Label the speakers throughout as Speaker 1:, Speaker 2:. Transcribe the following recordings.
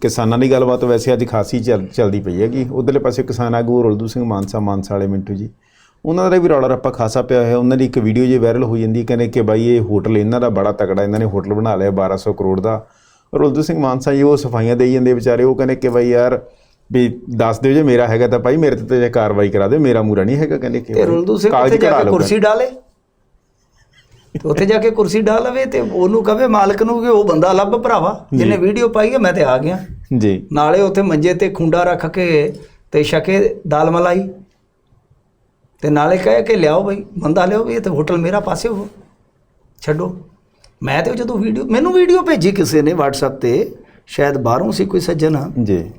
Speaker 1: ਕਿਸਾਨਾਂ ਦੀ ਗੱਲਬਾਤ ਵੈਸੇ ਅੱਜ ਖਾਸੀ ਚੱਲ ਚੱਲਦੀ ਪਈ ਹੈਗੀ ਉਧਰਲੇ ਪਾਸੇ ਕਿਸਾਨ ਆਗੂ ਰੁਲਦੂ ਸਿੰਘ ਮਾਨਸਾ ਮਾਨਸਾ ਵਾਲੇ ਮਿੰਟੂ ਜੀ। ਉਹਨਾਂ ਦਾ ਵੀ ਰੌਲਾ ਰੱਪਾ ਖਾਸਾ ਪਿਆ ਹੋਇਆ। ਉਹਨਾਂ ਦੀ ਇੱਕ ਵੀਡੀਓ ਜੇ ਵਾਇਰਲ ਹੋਈ ਜਾਂਦੀ ਕਹਿੰਦੇ ਕਿ ਬਾਈ ਇਹ ਹੋਟਲ ਇਹਨਾਂ ਦਾ ਬੜਾ ਤਕੜਾ ਇਹਨਾਂ ਨੇ ਹੋਟਲ ਬਣਾ ਲਿਆ 1200 ਕਰੋੜ ਦਾ। ਰੁਲਦੂ ਸਿੰਘ ਮਾਨਸਾ ਜੀ ਉਹ ਸਫਾਈਆਂ ਦੇਈ ਜਾਂਦੇ ਵਿਚਾਰੇ ਉਹ ਕਹਿੰਦੇ ਕਿ ਬਾਈ ਯਾਰ ਵੀ ਦੱਸ ਦਿਓ ਜੇ ਮੇਰਾ ਹੈਗਾ ਤਾਂ ਭਾਈ ਮੇਰੇ ਤੇ ਤੇ ਕਾਰਵਾਈ ਕਰਾ ਦਿਓ ਮੇਰਾ ਮੂਰਾ ਨਹੀਂ ਹੈਗਾ ਕਹਿੰਦੇ ਕਿ
Speaker 2: ਤੇ ਰੁਲਦੂ ਸਿੰਘ ਉੱਥੇ ਜਾ ਕੇ ਕੁਰਸੀ ਡਾਲੇ? ਤੇ ਉੱਥੇ ਜਾ ਕੇ ਕੁਰਸੀ ਡਾਲ ਲਵੇ ਤੇ ਉਹਨੂੰ ਕਹਵੇ ਮਾਲਕ ਨੂੰ ਕਿ ਉਹ ਬੰਦਾ ਲੱਭ ਭਰਾਵਾ ਜਿਹਨੇ ਵੀਡੀਓ ਪਾਈ ਹੈ ਮੈਂ ਤੇ ਆ ਗਿਆ।
Speaker 1: ਜੀ।
Speaker 2: ਨਾਲੇ ਉੱਥੇ ਮੰਜੇ ਤੇ ਖੁੰਡਾ ਰੱਖ ਕੇ ਤੇ ਛਕੇ ਦਾਲ ਮਲਾਈ। ਤੇ ਨਾਲੇ ਕਹੇ ਕਿ ਲਿਆਓ ਬਈ ਬੰਦਾ ਲਿਆਓ ਵੀ ਇਹ ਤੇ ਹੋਟਲ ਮੇਰਾ ਪਾਸੇ ਹੋ। ਛੱਡੋ। ਮੈਂ ਤੇ ਜਦੋਂ ਵੀਡੀਓ ਮੈਨੂੰ ਵੀਡੀਓ ਭੇਜੀ ਕਿਸੇ ਨੇ WhatsApp ਤੇ ਸ਼ਾਇਦ ਬਾਹਰੋਂ ਸੀ ਕੋਈ ਸੱਜਣ।
Speaker 1: ਜੀ।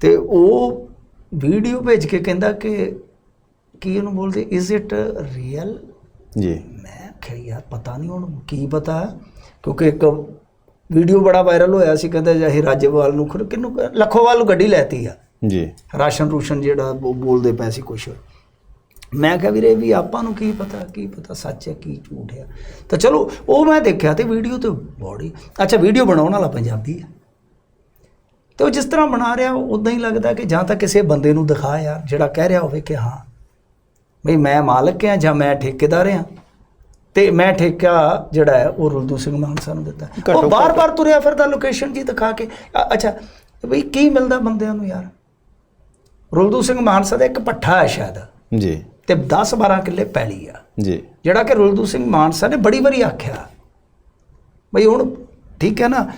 Speaker 2: ਤੇ ਉਹ ਵੀਡੀਓ ਭੇਜ ਕੇ ਕਹਿੰਦਾ ਕਿ ਕੀ ਇਹਨੂੰ ਬੋਲਦੇ? ਇਜ਼ ਇਟ ਰੀਅਲ
Speaker 1: ਜੀ।
Speaker 2: ਮੈਂ ਆਖਿਆ ਯਾਰ ਪਤਾ ਨਹੀਂ ਹੁਣ ਕੀ ਪਤਾ। ਕਿਉਂਕਿ ਇੱਕ ਵੀਡੀਓ ਬੜਾ ਵਾਇਰਲ ਹੋਇਆ ਸੀ ਕਹਿੰਦਾ ਜਾਹੀ ਰਾਜੇਵਾਲ ਨੂੰ ਖੁਰ ਕਿਨੂੰ ਲੱਖੋਵਾਲ ਨੂੰ ਗੱਡੀ ਲੈਤੀ ਆ।
Speaker 1: ਜੀ।
Speaker 2: ਰਾਸ਼ਨ ਰੂਸ਼ਨ ਜਿਹੜਾ ਉਹ ਬੋਲਦੇ ਪਏ ਸੀ ਕੁਛ। ਮੈਂ ਕਿਹਾ ਵੀਰੇ ਵੀ ਆਪਾਂ ਨੂੰ ਕੀ ਪਤਾ ਕੀ ਪਤਾ ਸੱਚ ਹੈ ਕੀ ਝੂਠ ਹੈ। ਤਾਂ ਚਲੋ ਉਹ ਮੈਂ ਦੇਖਿਆ ਤੇ ਵੀਡੀਓ ਤੇ ਬੜੀ ਅੱਛਾ ਵੀਡੀਓ ਬਣਾਉਣ ਵਾਲਾ ਪੰਜਾਬੀ ਹੈ ਤੇ ਉਹ ਜਿਸ ਤਰ੍ਹਾਂ ਬਣਾ ਰਿਹਾ ਉਦਾਂ ਹੀ ਲੱਗਦਾ ਕਿ ਜਾਂ ਤਾਂ ਕਿਸੇ ਬੰਦੇ ਨੂੰ ਦਿਖਾ ਯਾਰ ਜਿਹੜਾ ਕਹਿ ਰਿਹਾ ਹੋਵੇ ਕਿ ਹਾਂ ਬਈ ਮੈਂ ਮਾਲਕ ਹਾਂ ਜਾਂ ਮੈਂ ਠੇਕੇਦਾਰ ਹਾਂ। ਤੇ ਮੈਂ ਠੇਕਾ ਜਿਹੜਾ ਹੈ ਉਹ ਰੁਲਦੂ ਸਿੰਘ ਮਾਨਸਾ ਨੂੰ ਦਿੱਤਾ। ਉਹ ਬਾਰ-ਬਾਰ ਤੁਰਿਆ ਫਿਰਦਾ ਲੋਕੇਸ਼ਨ ਜੀ ਦਿਖਾ ਕੇ। ਅੱਛਾ ਬਈ ਕੀ ਮਿਲਦਾ ਬੰਦਿਆਂ ਨੂੰ ਯਾਰ? ਰੁਲਦੂ ਸਿੰਘ ਮਾਨਸਾ ਦਾ ਇੱਕ ਪੱਠਾ ਹੈ ਸ਼ਾਇਦ।
Speaker 1: ਜੀ।
Speaker 2: ਤੇ 10-12 ਕਿੱਲੇ ਪੈਲੀ ਆ।
Speaker 1: ਜੀ।
Speaker 2: ਜਿਹੜਾ ਕਿ ਰੁਲਦੂ ਸਿੰਘ ਮਾਨਸਾ ਨੇ ਬੜੀ ਵਾਰੀ ਆਖਿਆ। ਬਈ ਹੁਣ ਠੀਕ ਹੈ ਨਾ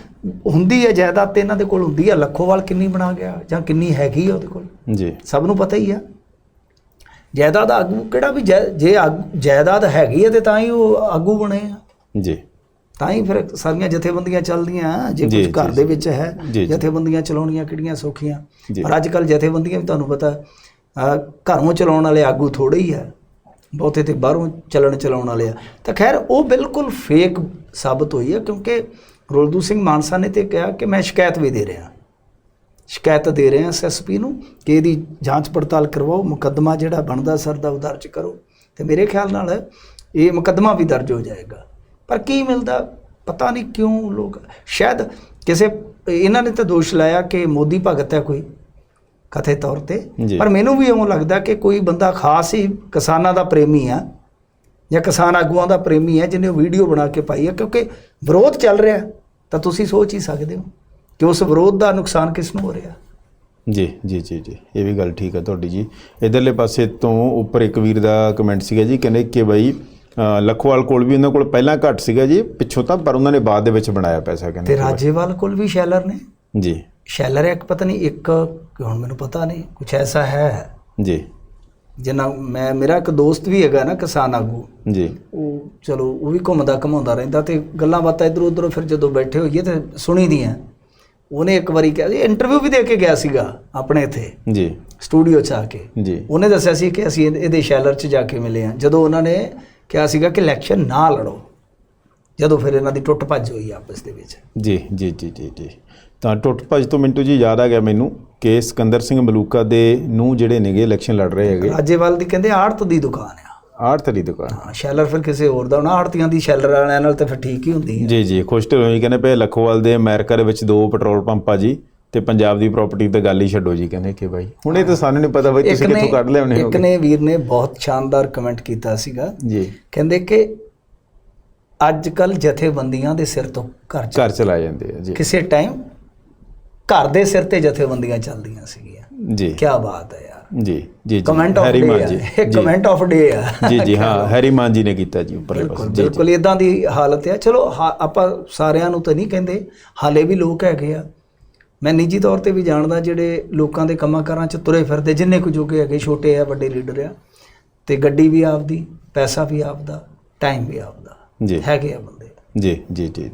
Speaker 2: ਹੁੰਦੀ ਹੈ ਜਾਇਦਾਦ ਤੇ ਇਹਨਾਂ ਦੇ ਕੋਲ ਹੁੰਦੀ ਹੈ ਲੱਖੋਵਾਲ ਕਿੰਨੀ ਬਣਾ ਗਿਆ ਜਾਂ ਕਿੰਨੀ ਹੈਗੀ ਆ ਉਹਦੇ ਕੋਲ?
Speaker 1: ਜੀ।
Speaker 2: ਸਭ ਨੂੰ ਪਤਾ ਹੀ ਆ। ਜਾਇਦਾਦ ਆਗੂ ਕਿਹੜਾ ਵੀ ਜੈ- ਜੇ ਆਗੂ- ਜਾਇਦਾਦ ਹੈਗੀ ਹੈ ਤੇ ਤਾਂ ਹੀ ਉਹ ਆਗੂ ਬਣੇ ਆ।
Speaker 1: ਜੀ।
Speaker 2: ਤਾਂ ਹੀ ਫਿਰ ਸਾਰੀਆਂ ਜਥੇਬੰਦੀਆਂ ਚੱਲਦੀਆਂ ਜੇ ਕੁਝ ਘਰ ਦੇ ਵਿੱਚ ਹੈ। ਜਥੇਬੰਦੀਆਂ ਚਲਾਉਣੀਆਂ ਕਿਹੜੀਆਂ ਸੌਖੀਆਂ। ਪਰ ਅੱਜ ਕੱਲ ਜਥੇਬੰਦੀਆਂ ਵੀ ਤੁਹਾਨੂੰ ਪਤਾ ਘਰੋਂ ਚਲਾਉਣ ਵਾਲੇ ਆਗੂ ਥੋੜੇ ਹੀ ਆ। ਬਹੁਤੇ ਤੇ ਬਾਹਰੋਂ ਚੱਲਣ ਚਲਾਉਣ ਵਾਲੇ ਆ। ਤਾਂ ਖੈਰ ਉਹ ਬਿਲਕੁਲ ਫੇਕ ਸਾਬਤ ਹੋਈ ਹੈ ਕਿਉਂਕਿ ਰੁਲਦੂ ਸਿੰਘ ਮਾਨਸਾ ਨੇ ਤੇ ਕਿਹਾ ਕਿ ਮੈਂ ਸ਼ਿਕਾਇਤ ਵੀ ਦੇ ਰਿਹਾ। ਸ਼ਿਕਾਇਤ ਦੇ ਰਹੇ ਹਾਂ ਐਸਐਸਪੀ ਨੂੰ ਕਿ ਇਹਦੀ ਜਾਂਚ ਪੜਤਾਲ ਕਰਵਾਓ ਮੁਕੱਦਮਾ ਜਿਹੜਾ ਬਣਦਾ ਸਰ ਦਾ ਦਰਜ ਕਰੋ। ਤੇ ਮੇਰੇ ਖਿਆਲ ਨਾਲ ਇਹ ਮੁਕੱਦਮਾ ਵੀ ਦਰਜ ਹੋ ਜਾਏਗਾ। ਪਰ ਕੀ ਮਿਲਦਾ ਪਤਾ ਨਹੀਂ ਕਿਉਂ ਲੋਕ ਸ਼ਾਇਦ ਕਿਸੇ ਇਹਨਾਂ ਨੇ ਤਾਂ ਦੋਸ਼ ਲਾਇਆ ਕਿ ਮੋਦੀ ਭਗਤ ਹੈ ਕੋਈ ਕਥੇ ਤੌਰ ਤੇ। ਪਰ ਮੈਨੂੰ ਵੀ ਇਉਂ ਲੱਗਦਾ ਕਿ ਕੋਈ ਬੰਦਾ ਖਾਸ ਹੀ ਕਿਸਾਨਾਂ ਦਾ ਪ੍ਰੇਮੀ ਆ ਜਾਂ ਕਿਸਾਨ ਆਗੂਆਂ ਦਾ ਪ੍ਰੇਮੀ ਹੈ ਜਿਹਨੇ ਉਹ ਵੀਡੀਓ ਬਣਾ ਕੇ ਪਾਈ ਹੈ ਕਿਉਂਕਿ ਵਿਰੋਧ ਚੱਲ ਰਿਹਾ। ਤਾਂ ਤੁਸੀਂ ਸੋਚ ਹੀ ਸਕਦੇ ਹੋ। ਕਿ ਉਸ ਵਿਰੋਧ ਦਾ ਨੁਕਸਾਨ ਕਿਸ ਨੂੰ ਹੋ ਰਿਹਾ?
Speaker 1: ਜੀ ਜੀ ਜੀ ਜੀ। ਇਹ ਵੀ ਗੱਲ ਠੀਕ ਹੈ ਤੁਹਾਡੀ ਜੀ। ਇਧਰਲੇ ਪਾਸੇ ਤੋਂ ਉੱਪਰ ਇੱਕ ਵੀਰ ਦਾ ਕਮੈਂਟ ਸੀਗਾ ਜੀ ਕਹਿੰਦੇ ਕਿ ਬਈ ਲਖਵਾਲ ਕੋਲ ਵੀ ਉਹਨਾਂ ਕੋਲ ਪਹਿਲਾਂ ਘੱਟ ਸੀਗਾ ਜੀ ਪਿੱਛੋਂ ਤਾਂ ਪਰ ਉਹਨਾਂ ਨੇ ਬਾਅਦ ਦੇ ਵਿੱਚ ਬਣਾਇਆ ਪੈਸਾ ਕਹਿੰਦੇ
Speaker 2: ਤੇ ਰਾਜੇਵਾਲ ਕੋਲ ਵੀ ਸ਼ੈਲਰ ਨੇ?
Speaker 1: ਜੀ।
Speaker 2: ਸ਼ੈਲਰ ਇੱਕ ਪਤਾ ਨਹੀਂ ਇੱਕ ਹੁਣ ਮੈਨੂੰ ਪਤਾ ਨਹੀਂ ਕੁਝ ਐਸਾ ਹੈ?
Speaker 1: ਜੀ।
Speaker 2: ਜਿੰਨਾ ਮੈਂ ਮੇਰਾ ਇੱਕ ਦੋਸਤ ਵੀ ਹੈਗਾ ਨਾ ਕਿਸਾਨ ਆਗੂ।
Speaker 1: ਜੀ।
Speaker 2: ਉਹ ਚਲੋ ਉਹ ਵੀ ਘੁੰਮਦਾ ਘਮਾਉਂਦਾ ਰਹਿੰਦਾ ਤੇ ਗੱਲਾਂ ਬਾਤਾਂ ਇਧਰ ਉਧਰ ਫਿਰ ਜਦੋਂ ਬੈਠੇ ਹੋਈਏ ਤੇ ਸੁਣੀ ਦੀਆਂ ਉਹਨੇ ਇੱਕ ਵਾਰੀ ਕਿਹਾ ਇੰਟਰਵਿਊ ਵੀ ਦੇ ਕੇ ਗਿਆ ਸੀਗਾ ਆਪਣੇ ਇੱਥੇ
Speaker 1: ਜੀ।
Speaker 2: ਸਟੂਡੀਓ 'ਚ ਆ ਕੇ।
Speaker 1: ਜੀ।
Speaker 2: ਉਹਨੇ ਦੱਸਿਆ ਸੀ ਕਿ ਅਸੀਂ ਇਹਦੇ- ਇਹਦੇ ਸ਼ੈਲਰ 'ਚ ਜਾ ਕੇ ਮਿਲੇ ਆ ਜਦੋਂ ਉਹਨਾਂ ਨੇ ਕਿਹਾ ਸੀਗਾ ਕਿ ਇਲੈਕਸ਼ਨ ਨਾ ਲੜੋ ਜਦੋਂ ਫਿਰ ਇਹਨਾਂ ਦੀ ਟੁੱਟ ਭੱਜ ਹੋਈ ਆਪਸ ਦੇ ਵਿੱਚ।
Speaker 1: ਜੀ ਜੀ ਜੀ ਜੀ ਜੀ। ਤਾਂ ਟੁੱਟ ਭੱਜ ਤੋਂ ਮਿੰਟੂ ਜੀ ਯਾਦ ਆ ਗਿਆ ਮੈਨੂੰ ਕਿ ਸਿਕੰਦਰ ਸਿੰਘ ਮਲੂਕਾ ਦੇ ਨੂੰ ਜਿਹੜੇ ਨੇਗੇ ਇਲੈਕਸ਼ਨ ਲੜ ਰਹੇ ਹੈਗੇ।
Speaker 2: ਰਾਜੇਵਾਲ ਦੀ ਕਹਿੰਦੇ ਆੜਤ ਦੀ ਦੁਕਾਨ ਆ।
Speaker 1: ਆੜਤ ਦੀ ਦੁਕਾਨ।
Speaker 2: ਹਾਂ ਸ਼ੈਲਰ ਫਿਰ ਕਿਸੇ ਹੋਰ ਦਾ ਹੋਣਾ ਆੜਤੀਆਂ ਦੀ ਸ਼ੈਲਰ ਵਾਲਿਆਂ ਨਾਲ ਤਾਂ ਫਿਰ ਠੀਕ ਹੀ ਹੁੰਦੀ ਹੈ।
Speaker 1: ਜੀ ਜੀ ਖੁਸ਼ ਤੇ ਹੋਈ ਕਹਿੰਦੇ ਪਏ ਲਖੋਵਾਲ ਦੇ ਅਮਰੀਕਾ ਦੇ ਵਿੱਚ ਦੋ ਪੈਟਰੋਲ ਪੰਪ ਆ ਜੀ ਤੇ ਪੰਜਾਬ ਦੀ ਪ੍ਰਾਪਰਟੀ ਤੇ ਗੱਲ ਹੀ ਛੱਡੋ ਜੀ ਕਹਿੰਦੇ ਕਿ ਬਾਈ ਹੁਣ ਇਹ ਤਾਂ ਸਾਨੂੰ ਨਹੀਂ ਪਤਾ ਬਾਈ ਤੁਸੀਂ
Speaker 2: ਇੱਕ
Speaker 1: ਕਿੱਥੋਂ ਕੱਢ ਲਿਆਉਣੇ
Speaker 2: ਇੱਕ
Speaker 1: ਹੋਗੇ
Speaker 2: ਨੇ ਵੀਰ ਨੇ ਬਹੁਤ ਸ਼ਾਨਦਾਰ ਕਮੈਂਟ ਕੀਤਾ ਸੀਗਾ।
Speaker 1: ਜੀ।
Speaker 2: ਕਹਿੰਦੇ ਕਿ ਅੱਜ ਕੱਲ ਜਥੇਬੰਦੀਆਂ ਦੇ ਸਿਰ ਤੋਂ ਘਰ
Speaker 1: ਘਰ ਚਲਾ ਜਾਂਦੇ ਆ ਜੀ।
Speaker 2: ਕਿਸੇ ਟਾਈਮ ਘਰ ਦੇ ਸਿਰ ਤੇ ਜਥੇਬੰਦੀਆਂ ਚੱਲਦੀਆਂ ਸੀਗੀਆਂ।
Speaker 1: ਜੀ।
Speaker 2: ਕੀ ਬਾਤ ਹੈ।
Speaker 1: ਜੀ ਜੀ ਜੀ
Speaker 2: ਕਮੈਂਟ ਆਫ
Speaker 1: ਹੈਰੀ
Speaker 2: ਡੇ
Speaker 1: ਜੀ
Speaker 2: ਇਹ ਕਮੈਂਟ ਆਫ ਡੇ ਆ।
Speaker 1: ਜੀ ਜੀ ਹਾਂ ਹੈਰੀ ਮਾਨ ਜੀ ਨੇ ਕੀਤਾ ਜੀ ਉੱਪਰਲੇ ਪਾਸੇ ਜੀ
Speaker 2: ਬਿਲਕੁਲ ਇਦਾਂ ਦੀ ਹਾਲਤ ਹੈ ਚਲੋ ਹਾ- ਆਪਾਂ ਸਾਰਿਆਂ ਨੂੰ ਤਾਂ ਨਹੀਂ ਕਹਿੰਦੇ ਹਾਲੇ ਵੀ ਲੋਕ ਹੈਗੇ ਆ। ਮੈਂ ਨਿੱਜੀ ਤੌਰ ਤੇ ਵੀ ਜਾਣਦਾ ਜਿਹੜੇ ਲੋਕਾਂ ਦੇ ਕੰਮਾਂ ਕਾਰਾਂ 'ਚ ਤੁਰੇ ਫਿਰਦੇ ਜਿੰਨੇ ਕੁ ਜੋਗੇ ਹੈਗੇ ਛੋਟੇ ਆ ਵੱਡੇ ਲੀਡਰ ਆ। ਤੇ ਗੱਡੀ ਵੀ ਆਪਦੀ ਪੈਸਾ ਵੀ ਆਪਦਾ ਟਾਈਮ ਵੀ ਆਪਦਾ।
Speaker 1: ਜੀ।
Speaker 2: ਹੈਗੇ ਆ ਬੰਦੇ।
Speaker 1: ਜੀ ਜੀ ਜੀ।